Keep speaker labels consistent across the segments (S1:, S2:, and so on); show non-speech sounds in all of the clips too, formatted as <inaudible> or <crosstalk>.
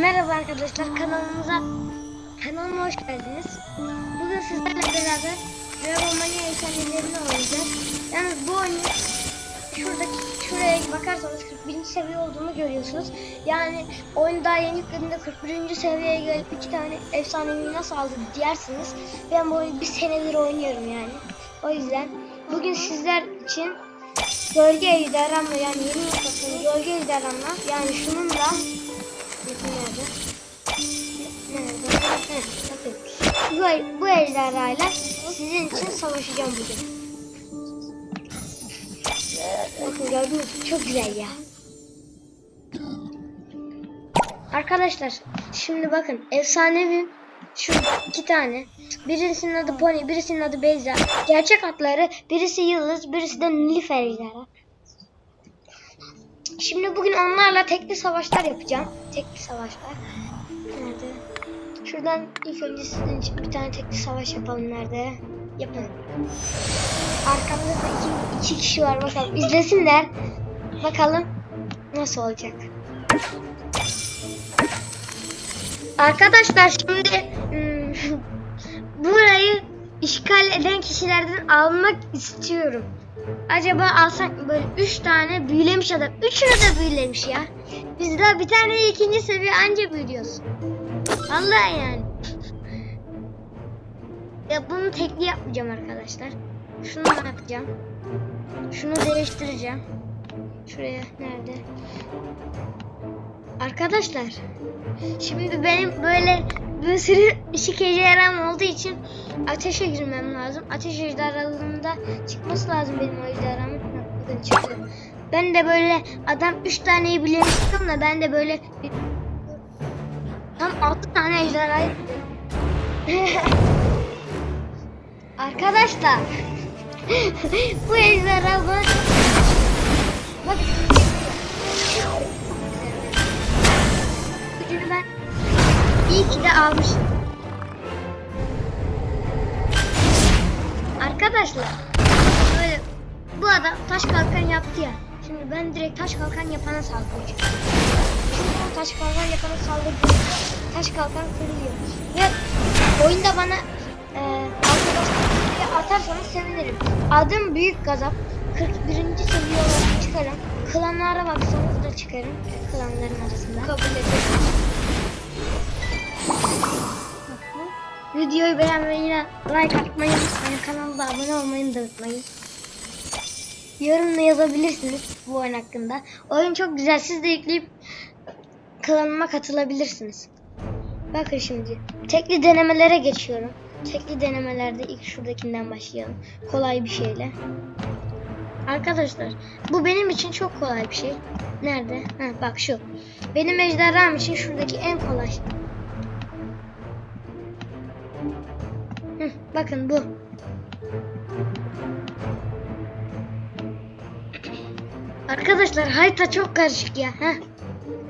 S1: Merhaba arkadaşlar kanalımıza kanalıma hoş geldiniz. Bugün sizlerle beraber Dragon Mania efsanelerini oynayacağız. Yalnız bu oyunu şuradaki şuraya bakarsanız 41. seviye olduğunu görüyorsunuz. Yani oyun daha yeni yüklediğinde 41. seviyeye gelip iki tane efsanevi nasıl aldı dersiniz. Ben bu oyunu bir senedir oynuyorum yani. O yüzden bugün sizler için Gölge ejderhamla yani yeni yaptığım gölge ejderhamla yani şununla Heh, bakın. Bu, bu ejderhayla sizin için savaşacağım bugün. Bakın gördünüz? Çok güzel ya. Arkadaşlar şimdi bakın efsanevi şu iki tane. Birisinin adı Pony, birisinin adı Beyza. Gerçek adları birisi Yıldız, birisi de Nilüfer ejderha. Şimdi bugün onlarla tekli savaşlar yapacağım. Tekli savaşlar. Nerede? Şuradan ilk önce sizin için bir tane tekli savaş yapalım. Nerede? Yapın. Arkamda da iki, iki kişi var. Bakalım izlesinler. Bakalım nasıl olacak. Arkadaşlar şimdi hmm, <laughs> burayı işgal eden kişilerden almak istiyorum. Acaba alsak mı böyle 3 tane büyülemiş adam. Üçünü de büyülemiş ya. Biz daha bir tane ikinci seviye anca büyüyoruz. Vallahi yani. Ya bunu tekli yapmayacağım arkadaşlar. Şunu yapacağım. Şunu değiştireceğim. Şuraya nerede? Arkadaşlar Şimdi benim böyle bir sürü ejderham olduğu için ateşe girmem lazım. Ateş ejderhalığında çıkması lazım benim o ejderhamın. Bakın çıktı. Ben de böyle adam 3 taneyi bilemiştim da ben de böyle tam 6 tane ejderhayı <laughs> Arkadaşlar <laughs> bu ejderha Bak iyi ki de almışım. Arkadaşlar böyle bu adam taş kalkan yaptı ya. Şimdi ben direkt taş kalkan yapana saldıracağım. Şimdi taş kalkan yapana saldırdım. Taş kalkan kırılıyor. Ve oyunda bana e, arkadaşlar atarsanız sevinirim. Adım Büyük Gazap. 41. seviye olarak çıkarım. Klanlara baksanız da çıkarım. Klanların arasında. Kabul ederim. Videoyu beğenmeyi, like atmayı unutmayın. Kanalda abone olmayı da unutmayın. Yorum da yazabilirsiniz bu oyun hakkında. Oyun çok güzel. Siz de yükleyip klanıma katılabilirsiniz. Bakın şimdi. Tekli denemelere geçiyorum. Tekli denemelerde ilk şuradakinden başlayalım. Kolay bir şeyle. Arkadaşlar bu benim için çok kolay bir şey. Nerede? Ha, bak şu. Benim ejderham için şuradaki en kolay. Bakın bu. Arkadaşlar harita çok karışık ya. Heh.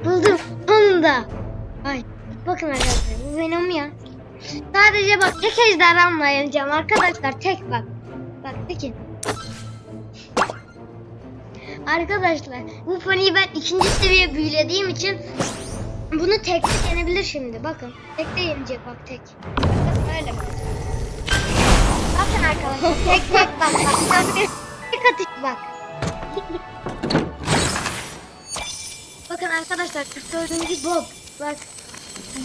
S1: Buldum. Sonunda. Ay. Bakın arkadaşlar bu benim ya. Sadece bak tek ejderhamla yeneceğim arkadaşlar. Tek bak. Bak tekin. Arkadaşlar bu poniyi ben ikinci seviye büyülediğim için bunu tek tek yenebilir şimdi. Bakın tek de yenecek bak tek. Bakın böyle bak. Bakın arkadaşlar tek tek bak bak. bak bir atış bak. Bakın arkadaşlar 44. Bob. Bak.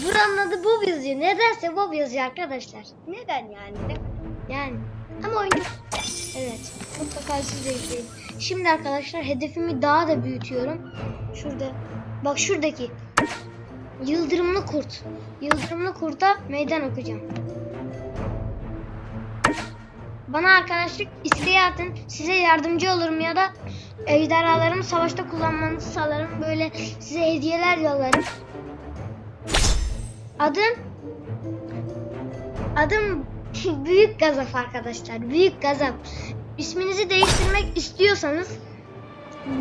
S1: Buranın adı Bob yazıyor. Nedense Bob yazıyor arkadaşlar. Neden yani? Yani. Ama oyun Evet. Mutlaka siz de izleyin. Şimdi arkadaşlar hedefimi daha da büyütüyorum. Şurada. Bak şuradaki. Yıldırımlı kurt. Yıldırımlı kurta meydan okuyacağım. Bana arkadaşlık isteği atın. Size yardımcı olurum ya da ejderhalarımı savaşta kullanmanızı sağlarım. Böyle size hediyeler yollarım. Adım Adım <laughs> Büyük Gazap arkadaşlar. Büyük Gazap. İsminizi değiştirmek istiyorsanız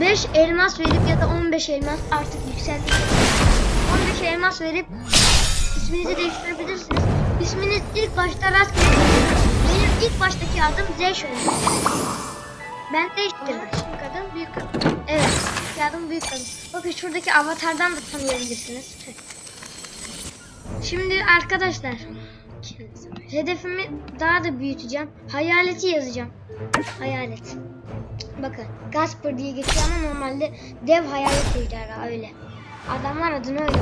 S1: 5 elmas verip ya da 15 elmas artık yükseldik. 15 elmas verip isminizi değiştirebilirsiniz. İsminiz ilk başta rastgele. Benim ilk baştaki adım Z şöyle. Ben değiştirdim.
S2: Şimdi kadın büyük kadın.
S1: Evet. Adım büyük kadın. Bakın şuradaki avatardan da tanıyabilirsiniz. Şimdi arkadaşlar hedefimi daha da büyüteceğim. Hayaleti yazacağım. Hayalet. Bakın Gasper diye geçiyor ama normalde dev hayalet ejderha öyle. Adamlar adını öyle.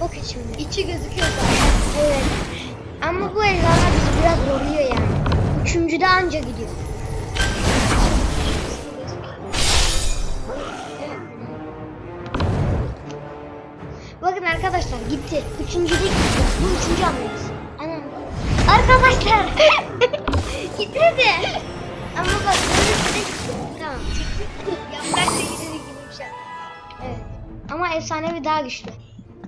S1: Bakın şimdi.
S2: İçi gözüküyor zaten.
S1: Evet. Ama bu ejderha bizi biraz zorluyor yani. Üçüncüde anca gidiyor. Bakın arkadaşlar gitti. Üçüncüde gitti. Bu üçüncü hamlemiz. Anam. Arkadaşlar. <laughs> Gitmedi. Ama bak gitti. Tamam.
S2: Yaprak gibi bir şey.
S1: Evet. Ama efsanevi daha güçlü.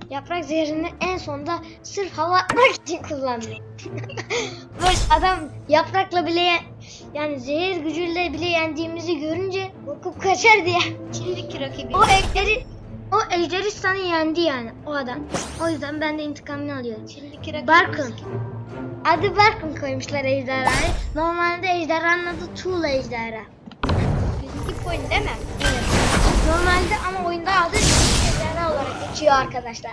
S1: Yaprak zehrini en sonda sırf hava atmak için kullandı. <laughs> Böyle adam yaprakla bile yani zehir gücüyle bile yendiğimizi görünce korkup kaçar diye.
S2: Şimdiki rakibi.
S1: O ejderi o ejderistan'ı yendi yani o adam. O yüzden ben de intikamını alıyorum.
S2: Şimdiki rakibi.
S1: Barkın. Adı Barkın koymuşlar ejderhaya. Normalde ejderhanın adı Tuğla ejderha.
S2: Bizimki point değil mi?
S1: Evet. Normalde ama oyunda adı geçiyor arkadaşlar.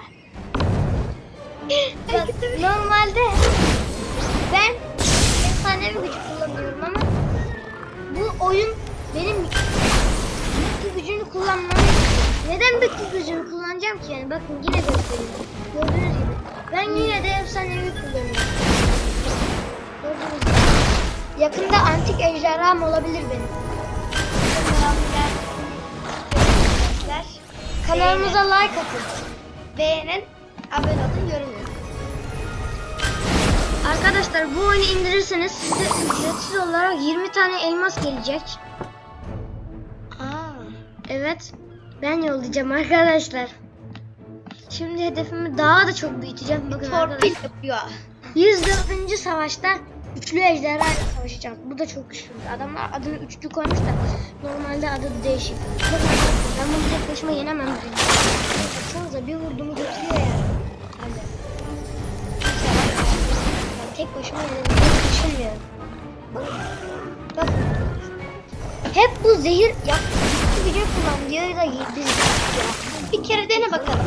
S1: Bak, normalde ben efsanevi gücü kullanıyorum ama bu oyun benim bitki gücünü kullanmamı. Neden bitki gücünü kullanacağım ki yani bakın yine göstereyim. Gördüğünüz gibi. Ben yine de efsanevi kullanıyorum. Gördüğünüz gibi. Yakında antik ejderham olabilir benim. Kanalımıza like atın.
S2: Beğenin. Abone olun. Yorum yazın.
S1: Arkadaşlar bu oyunu indirirseniz size ücretsiz olarak 20 tane elmas gelecek.
S2: Aa.
S1: Evet. Ben yollayacağım arkadaşlar. Şimdi hedefimi daha da çok büyüteceğim. Bakın
S2: Torpil yapıyor.
S1: 104. savaşta üçlü ejderha ile savaşacağız. Bu da çok güçlü. Adamlar adını üçlü koymuş da normalde adı değişik. Bakın ben bunu tek başıma yenemem. Baksanıza bir vurduğumu götürüyor ya. Hadi. Ben tek başıma yenemem. Düşünmüyorum. Bakın. Hep bu zehir ya bitki gücü kullan diyor da ya.
S2: Bir kere dene bakalım.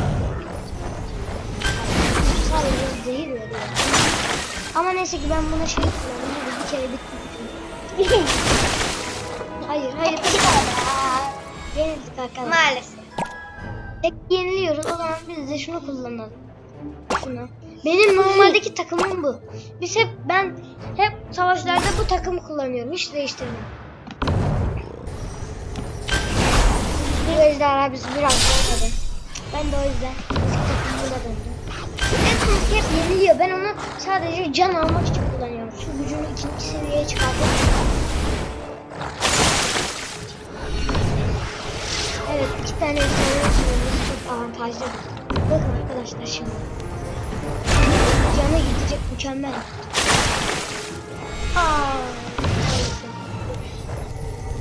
S1: Sadece zehir veriyor. Ama neyse ki ben buna şey kullandım. Bir kere gücü. <laughs> hayır hayır. Yenildik arkadaşlar.
S2: Maalesef.
S1: Tek yeniliyoruz. O zaman biz de şunu kullanalım. Şunu. Benim normaldeki takımım bu. Biz hep ben hep savaşlarda bu takımı kullanıyorum. Hiç değiştirmem. Bu ejderha bizi biraz zorladı. Ben de o yüzden eski döndüm. Son hep yeniliyor. Ben onu sadece can almak için kullanıyorum. Şu gücünü ikinci seviyeye çıkardım. Evet iki tane efsane kullanıyoruz. Çok avantajlı. Bakın arkadaşlar şimdi. Canı gidecek mükemmel. Aa,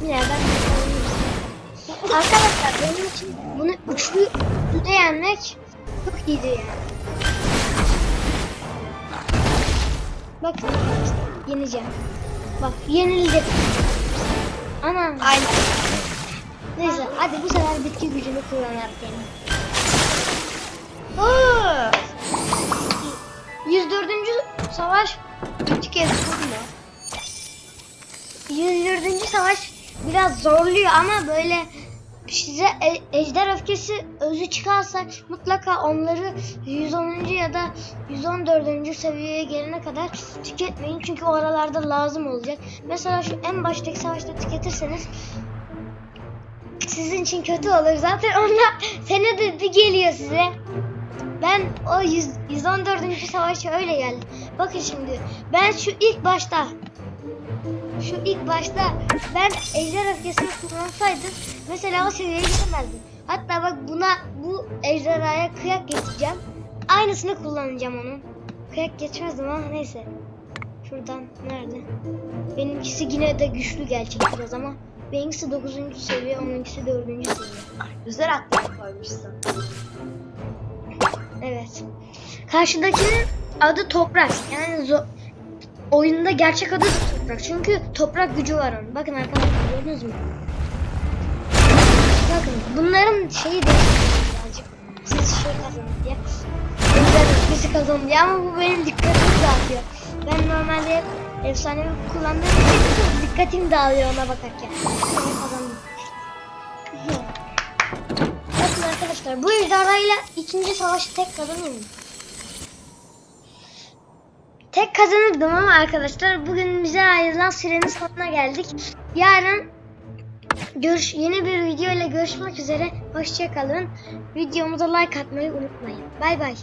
S1: ben Arkadaşlar benim için bunu üçlü üçlüde yenmek çok iyiydi yani. Bakın yeneceğim. Bak yenildim. Anam.
S2: Aynen.
S1: Neyse hadi bu sefer bitki gücünü kullanarak.
S2: Oo.
S1: 104. savaş
S2: İki kez vurma.
S1: 104. savaş biraz zorluyor ama böyle size e- ejder öfkesi özü çıkarsa mutlaka onları 110. ya da 114. seviyeye gelene kadar tüketmeyin çünkü o aralarda lazım olacak. Mesela şu en baştaki savaşta tüketirseniz sizin için kötü olur. Zaten onlar senede bir geliyor size. Ben o 100, 114. savaşa öyle geldim. Bakın şimdi ben şu ilk başta şu ilk başta ben ejder öfkesini kullansaydım mesela o seviyeye gelemezdim. Hatta bak buna bu ejderhaya kıyak geçeceğim. Aynısını kullanacağım onun. Kıyak geçmezdim ama neyse. Şuradan nerede? Benimkisi yine de güçlü gelecek biraz ama benimkisi 9. seviye, onunkisi 4. seviye.
S2: Güzel atlar koymuşsun.
S1: Evet. Karşıdakinin adı Toprak. Yani zo- oyunda gerçek adı Toprak. Çünkü toprak gücü var onun. Bakın arkadaşlar gördünüz mü? Bakın bunların şeyi değişti birazcık. Siz şey kazanın diye. Ejder birisi kazandı ya ama bu benim dikkatimi dağıtıyor. Ben normalde hep efsanevi kullandığım için dikkatim dağılıyor ona bakarken. Bakın arkadaşlar bu ejderhayla ikinci savaşı tek kazanayım mı? Tek kazanırdım ama arkadaşlar bugün bize ayrılan sürenin sonuna geldik. Yarın görüş yeni bir video ile görüşmek üzere. Hoşçakalın. Videomuza like atmayı unutmayın. Bay bay.